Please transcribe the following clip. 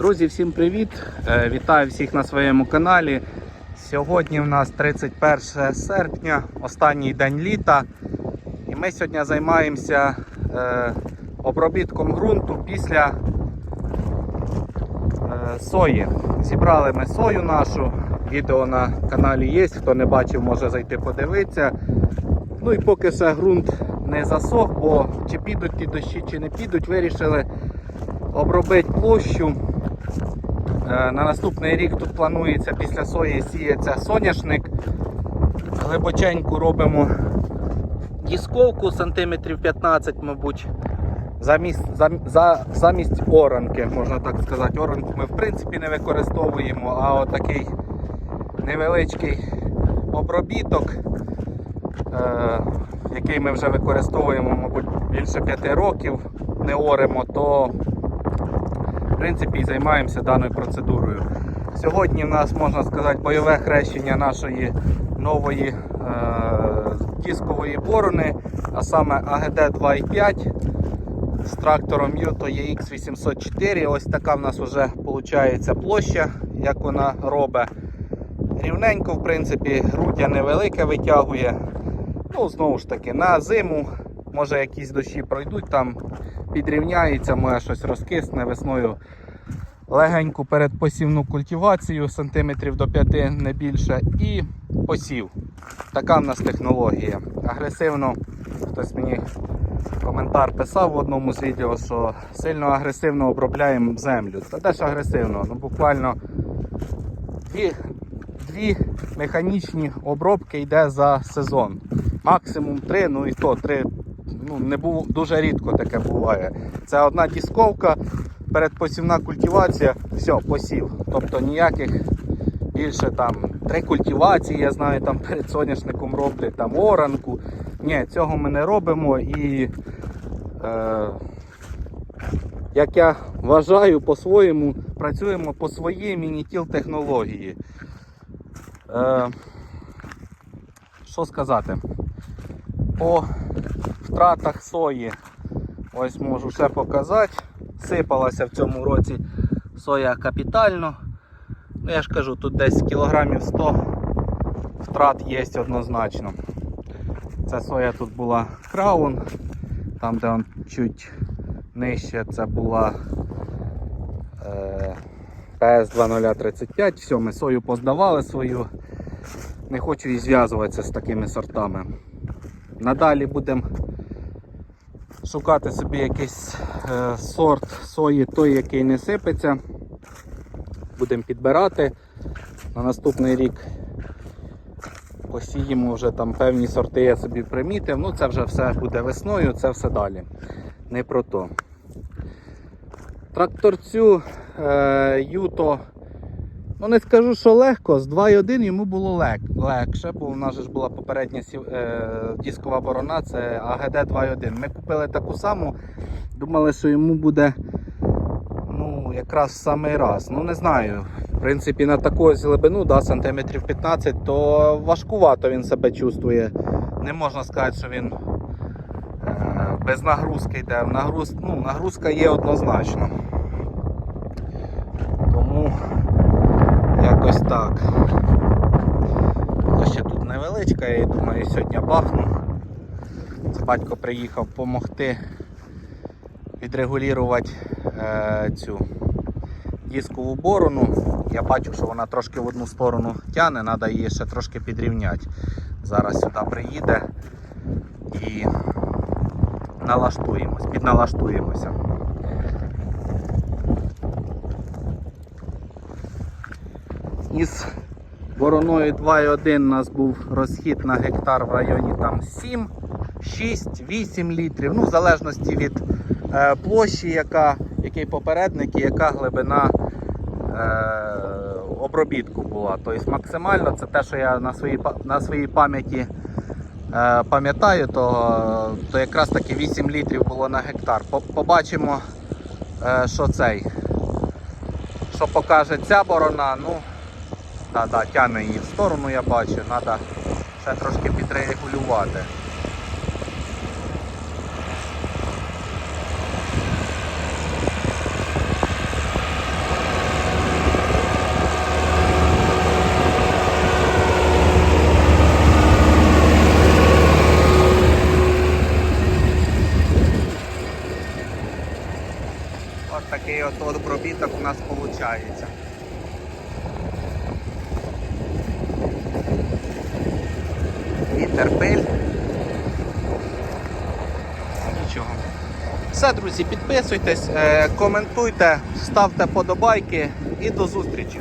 Друзі, всім привіт! Е, Вітаю всіх на своєму каналі. Сьогодні в нас 31 серпня, останній день літа. І ми сьогодні займаємося е, обробітком ґрунту після е, сої. Зібрали ми сою нашу. Відео на каналі є. Хто не бачив, може зайти подивитися. Ну і поки ще ґрунт не засох, бо чи підуть ті дощі, чи не підуть, вирішили обробити площу. Е, На наступний рік тут планується після сої сіється соняшник. Глибоченьку робимо дісковку сантиметрів 15, мабуть. Замість, зам- за, замість оранки, можна так сказати. Оранку ми в принципі не використовуємо, а отакий невеличкий обробіток, е, який ми вже використовуємо, мабуть, більше 5 років, не оремо, то принципі і займаємося даною процедурою. Сьогодні в нас можна сказати бойове хрещення нашої нової е, дискової борони, а саме АГД 2.5 з трактором Yuto EX 804. Ось така в нас вже виходить площа, як вона робить. Рівненько, в принципі, груддя невелике витягує. Ну, знову ж таки, на зиму, може якісь дощі пройдуть, там підрівняється, може щось розкисне весною. Легеньку передпосівну культивацію сантиметрів до 5 не більше і посів. Така в нас технологія. Агресивно, хтось мені коментар писав в одному з відео, що сильно агресивно обробляємо землю. Та теж агресивно, ну буквально дві, дві механічні обробки йде за сезон. Максимум три, ну і то три. Ну, не був, дуже рідко таке буває. Це одна дісковка, передпосівна культивація, все, посів. Тобто ніяких більше там три культивації, я знаю, там перед соняшником роблять там оранку. Ні, цього ми не робимо і е, як я вважаю, по-своєму працюємо по своїй мінітіл технології. Е, що сказати? По втратах сої, ось можу ще показати. Сипалася в цьому році соя капітально. Ну, я ж кажу, тут десь кілограмів 100 втрат є однозначно. Ця соя тут була краун, там де он чуть нижче це була е, PS2035. Все, ми сою поздавали свою. Не хочу і зв'язуватися з такими сортами. Надалі будемо шукати собі якийсь е, сорт сої, той, який не сипеться. Будемо підбирати. На наступний рік посіємо вже там певні сорти, я собі примітив. Ну це вже все буде весною, це все далі. Не про то. Тракторцю е, Юто, ну не скажу, що легко, з 2.1 йому було лег, легше, бо в нас ж була попередня сів- е, дискова борона, це АГД 2.1. Ми купили таку саму, думали, що йому буде ну, якраз самий раз. Ну не знаю. В принципі, на таку глибину, да, сантиметрів 15, то важкувато він себе чувствує. Не можна сказати, що він е, без нагрузки йде. Нагруз, ну, нагрузка є однозначно. Тому якось так. Площа тут невеличка, я думаю, сьогодні бахну. Це батько приїхав допомогти відрегулювати е, цю дискову борону. Я бачу, що вона трошки в одну сторону тягне, треба її ще трошки підрівняти. Зараз сюди приїде і налаштуємось, підналаштуємося. Із бороною 2,1 у нас був розхід на гектар в районі там 7, 6, 8 літрів. Ну, в залежності від е, площі, яка, який попередник і яка глибина е, обробітку була. Тобто максимально це те, що я на своїй, на своїй пам'яті е, пам'ятаю, то, то якраз таки 8 літрів було на гектар. Побачимо, е, що цей, що покаже ця борона. Ну, та-да, тягне її в сторону, я бачу, треба ще трошки підрегулювати. Ось такий от пробіток у нас виходить. Вітер пиль. Нічого. Все, друзі, підписуйтесь, е, коментуйте, ставте подобайки і до зустрічі.